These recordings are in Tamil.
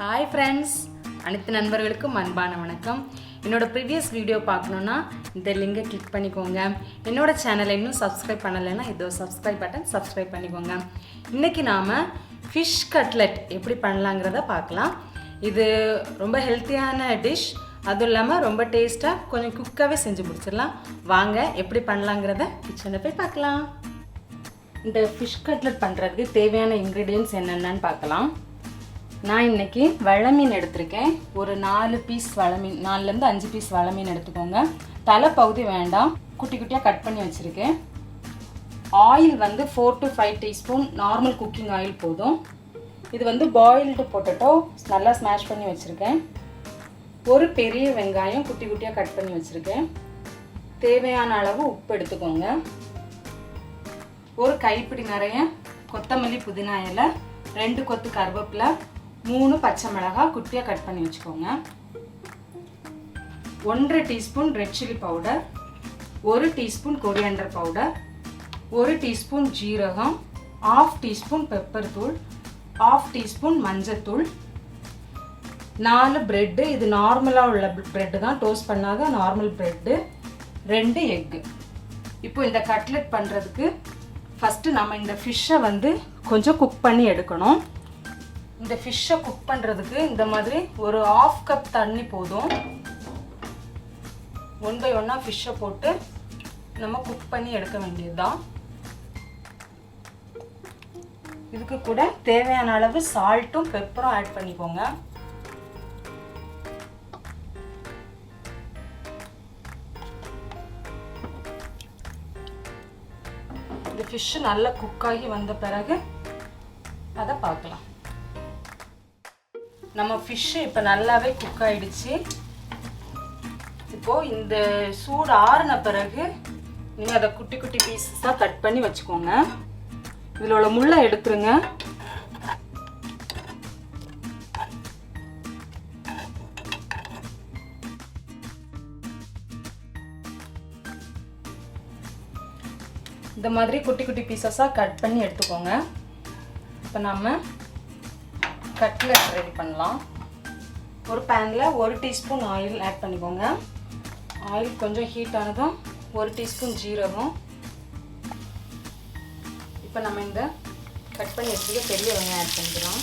ஹாய் ஃப்ரெண்ட்ஸ் அனைத்து நண்பர்களுக்கும் அன்பான வணக்கம். என்னோட ப்ரீவியஸ் வீடியோ பார்க்கணுன்னா இந்த லிங்கை கிளிக் பண்ணிக்கோங்க. என்னோட சேனலை இன்னும் சப்ஸ்கிரைப் பண்ணலைன்னா இதோ சப்ஸ்கிரைப் பட்டன் சப்ஸ்கிரைப் பண்ணிக்கோங்க. இன்றைக்கி நாம் ஃபிஷ் கட்லெட் எப்படி பண்ணலாங்கிறத பார்க்கலாம். இது ரொம்ப ஹெல்த்தியான டிஷ் அதுவும் இல்லாமல் ரொம்ப டேஸ்ட்டாக கொஞ்சம் குக்காகவே செஞ்சு முடிச்சிடலாம். வாங்க எப்படி பண்ணலாங்கிறத கிச்சனில் போய் பார்க்கலாம். இந்த ஃபிஷ் கட்லட் பண்ணுறதுக்கு தேவையான இன்க்ரீடியன்ஸ் என்னென்னு பார்க்கலாம். நான் இன்னைக்கு வளமீன் எடுத்திருக்கேன். ஒரு நாலு பீஸ் வளமீன் நாலுலேருந்து அஞ்சு பீஸ் வளமீன் எடுத்துக்கோங்க. தலை பகுதி வேண்டாம். குட்டி குட்டியாக கட் பண்ணி வச்சுருக்கேன். ஆயில் வந்து four to five teaspoon normal cooking oil போதும். இது வந்து பாயில்டு பொட்டேட்டோ நல்லா ஸ்மாஷ் பண்ணி வச்சுருக்கேன். ஒரு பெரிய வெங்காயம் குட்டி குட்டியாக கட் பண்ணி வச்சுருக்கேன். தேவையான அளவு உப்பு எடுத்துக்கோங்க. ஒரு கைப்பிடி நிறைய கொத்தமல்லி புதினா இலை ரெண்டு கொத்து கருவேப்பிலை மூணு பச்சை மிளகாய் குட்டியாக கட் பண்ணி வச்சுக்கோங்க. ஒன்றரை டீஸ்பூன் ரெட் சில்லி பவுடர் ஒரு டீஸ்பூன் கொரியண்டர் பவுடர் ஒரு டீஸ்பூன் ஜீரகம் ஆஃப் டீஸ்பூன் பெப்பர் தூள் ஆஃப் டீஸ்பூன் மஞ்சத்தூள் நாலு ப்ரெட்டு இது நார்மலாக உள்ள ப்ரெட்டு தான். டோஸ்ட் பண்ணாத நார்மல் ப்ரெட்டு ரெண்டு எக்கு இப்போ இந்த கட்லெட் பண்ணுறதுக்கு ஃபஸ்ட்டு நம்ம இந்த ஃபிஷ்ஷை வந்து கொஞ்சம் குக் பண்ணி எடுக்கணும். இந்த ஃபிஷ்ஷை குக் பண்ணுறதுக்கு இந்த மாதிரி ஒரு ஆஃப் கப் தண்ணி போதும். ஒன் பை ஒன்னாக ஃபிஷ்ஷை போட்டு நம்ம குக் பண்ணி எடுக்க வேண்டியதுதான். இதுக்கு கூட தேவையான அளவு சால்ட்டும் பெப்பரும் ஆட் பண்ணிக்கோங்க. ஃபிஷ்ஷு நல்லா குக்காகி வந்த பிறகு அதை பார்க்கலாம். நம்ம ஃபிஷ்ஷு இப்போ நல்லாவே குக் ஆயிடுச்சு. இப்போது இந்த சூடு ஆறின பிறகு நீங்கள் அதை குட்டி குட்டி பீஸஸாக கட் பண்ணி வச்சுக்கோங்க. இதில் உள்ள முள்ளை எடுத்துருங்க. இந்த மாதிரி குட்டி குட்டி பீசஸாக கட் பண்ணி எடுத்துக்கோங்க. இப்போ நம்ம கட்லெட் ரெடி பண்ணலாம். ஒரு பேனில் ஒரு டீஸ்பூன் ஆயில் ஆட் பண்ணிக்கோங்க. ஆயில் கொஞ்சம் ஹீட் ஆனதும் ஒரு டீஸ்பூன் ஜீரகம். இப்போ நம்ம இந்த கட் பண்ணி வச்சுக்க பெரிய வெங்காயம் ஆட் பண்ணிக்கலாம்.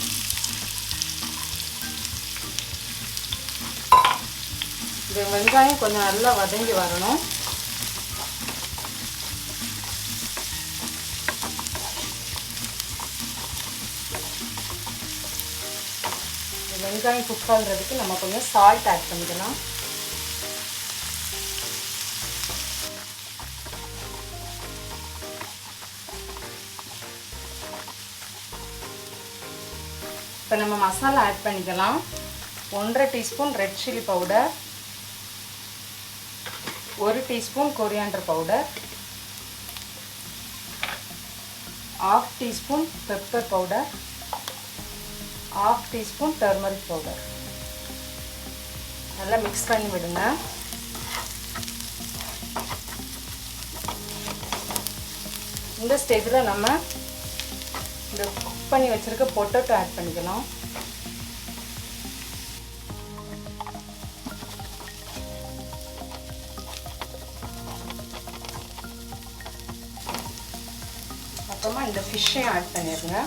இந்த வெங்காயம் கொஞ்சம் நல்லா வதங்கி வரணும். வெங்காயம் குக் ஆகுறதுக்கு நம்ம கொஞ்சம் சால்ட் ஆட் பண்ணிக்கலாம். இப்போ நம்ம மசாலா ஆட் பண்ணிக்கலாம். ஒன்றரை டீஸ்பூன் ரெட் சில்லி பவுடர் ஒரு teaspoon coriander powder half teaspoon pepper powder half teaspoon turmeric powder நல்லா மிக்ஸ் பண்ணி விடுங்க. இந்த ஸ்டேஜில் நம்ம இந்த குக் பண்ணி வச்சுருக்க பொட்டேட்டோ ஆட் பண்ணிக்கலாம். அப்புறமா இந்த ஃபிஷ்ஷையும் ஆட் பண்ணிடுங்க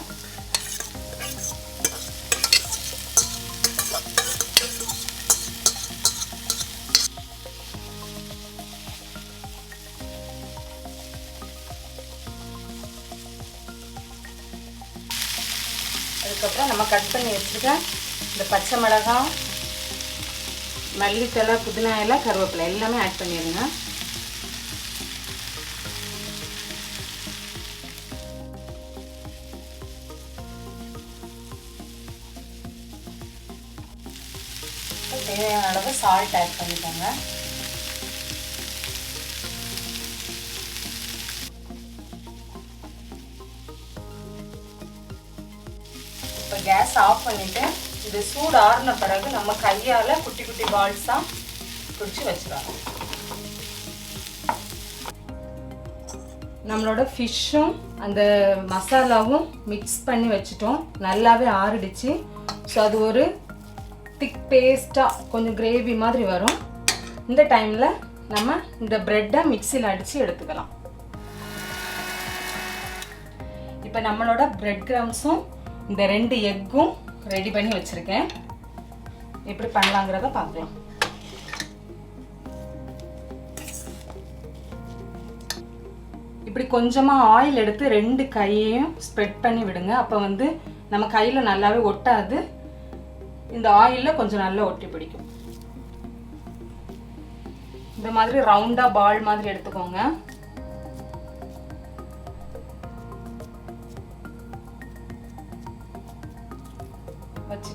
அதுக்கப்புறம் நம்ம கட் பண்ணி வச்சுருக்க இந்த பச்சை மிளகாய் மல்லித்தலை புதினா இலை கருவேப்பிலை எல்லாமே ஆட் பண்ணிடுங்க. தேவையான அளவு சால்ட் ஆட் பண்ணிக்கோங்க. கேஸ் ஆஃப் பண்ணிவிட்டு இது சூடு ஆறின பிறகு நம்ம கையால் குட்டி குட்டி பால்ஸாக பிடிச்சி வச்சிடலாம் நம்மளோட ஃபிஷ்ஷும் அந்த மசாலாவும் மிக்ஸ் பண்ணி வச்சுட்டோம். நல்லாவே ஆறிடுச்சு. ஸோ அது ஒரு திக் பேஸ்ட்டாக கொஞ்சம் கிரேவி மாதிரி வரும். இந்த டைமில் நம்ம இந்த ப்ரெட்டை மிக்சியில் அடித்து எடுத்துக்கலாம். இப்போ நம்மளோட ப்ரெட் கிரம்ஸும் இந்த ரெண்டு எக்கும் ரெடி பண்ணி வச்சுருக்கேன். எப்படி பண்ணலாங்கிறத பார்க்கலாம். இப்படி கொஞ்சமாக ஆயில் எடுத்து ரெண்டு கையையும் ஸ்ப்ரெட் பண்ணி விடுங்க. அப்போ வந்து நம்ம கையில் நல்லாவே ஒட்டாது. இந்த ஆயிலில் கொஞ்சம் நல்லா ஒட்டி பிடிக்கும். இந்த மாதிரி ரவுண்டாக பால் மாதிரி எடுத்துக்கோங்க.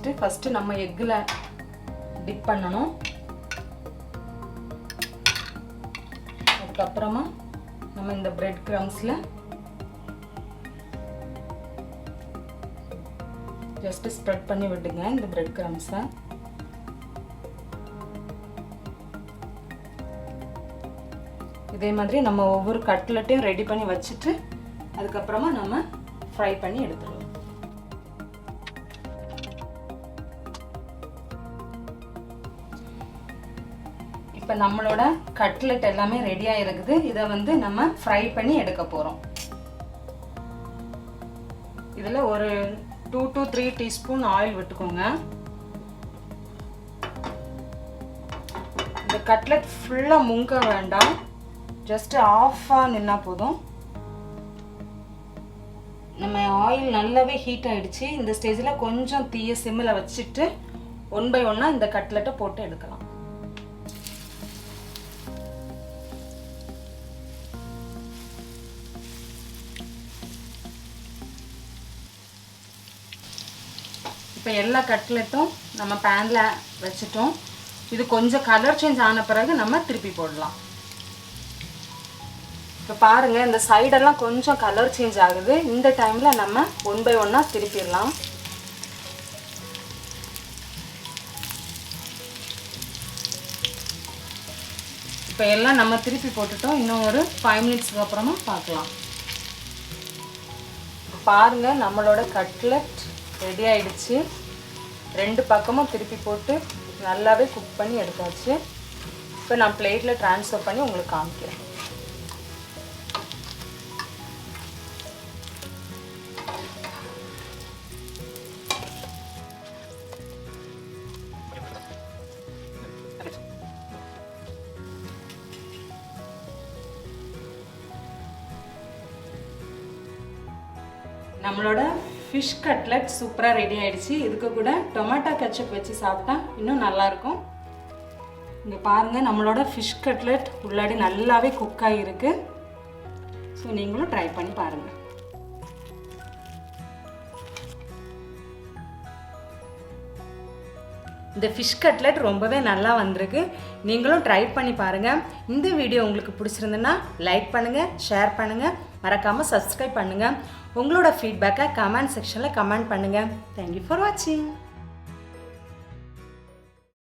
வச்சுட்டு ஃபஸ்ட்டு நம்ம எக்கில் டிப் பண்ணணும். அதுக்கப்புறமா நம்ம இந்த பிரெட் க்ரம்ஸில் ஜஸ்ட் ஸ்ப்ரெட் பண்ணி விடுங்க இந்த பிரெட் க்ரம்ஸை இதே மாதிரி நம்ம ஒவ்வொரு கட்லெட்டையும் ரெடி பண்ணி வச்சுட்டு அதுக்கப்புறமா நம்ம ஃப்ரை பண்ணி எடுத்துருவோம் இப்போ நம்மளோட கட்லெட் எல்லாமே ரெடியாக இருக்குது இதை வந்து நம்ம ஃப்ரை பண்ணி எடுக்க போகிறோம் இதில் ஒரு two to three teaspoon oil விட்டுக்கோங்க. இந்த கட்லெட் ஃபுல்லாக முங்க வேண்டாம். ஜஸ்ட்டு ஆஃபாக நின்னா போதும். நம்ம ஆயில் நல்லாவே ஹீட் ஆகிடுச்சு இந்த ஸ்டேஜில் கொஞ்சம் தீய சிம்மில் வச்சுட்டு ஒன் பை ஒன்னாக இந்த கட்லெட்டை போட்டு எடுக்கலாம். இப்போ எல்லா கட்லெட்டும் நம்ம பேனில் வச்சுட்டோம். இது கொஞ்சம் கலர் சேஞ்ச் ஆன பிறகு நம்ம திருப்பி போடலாம். இப்போ பாருங்கள் இந்த சைடெல்லாம் கொஞ்சம் கலர் சேஞ்ச் ஆகுது. இந்த டைமில் நம்ம ஒன் பை ஒன்னாக திருப்பிடலாம். இப்போ எல்லாம் நம்ம திருப்பி போட்டுட்டோம். இன்னும் ஒரு ஃபைவ் மினிட்ஸ்க்கு அப்புறமா பார்க்கலாம். பாருங்கள் நம்மளோட கட்லெட் ரெடி ஆயிடுச்சு. ரெண்டு பக்கமும் திருப்பி போட்டு நல்லாவே குக் பண்ணி எடுத்தாச்சு. இப்போ நான் பிளேட்டில் ட்ரான்ஸ்ஃபர் பண்ணி உங்களுக்கு காமிக்கிறேன். நம்மளோட ஃபிஷ் கட்லெட் சூப்பராக ரெடி ஆகிடுச்சு இதுக்கு கூட டொமேட்டோ கெச்சப் வச்சு சாப்பிட்டா இன்னும் நல்லாயிருக்கும். இங்கே பாருங்கள் நம்மளோட ஃபிஷ் கட்லெட் உள்ளாடி நல்லாவே குக் ஆகியிருக்கு ஸோ நீங்களும் ட்ரை பண்ணி பாருங்கள் இந்த ஃபிஷ் கட்லெட் ரொம்பவே நல்லா வந்திருக்கு. நீங்களும் ட்ரை பண்ணி பாருங்கள் இந்த வீடியோ உங்களுக்கு பிடிச்சிருந்துன்னா லைக் பண்ணுங்கள் ஷேர் பண்ணுங்கள் மறக்காமல் சப்ஸ்கிரைப் பண்ணுங்கள் உங்களோட ஃபீட்பேக்கை கமெண்ட் செக்ஷனில் கமெண்ட் பண்ணுங்கள் தேங்க்யூ ஃபார் வாட்சிங்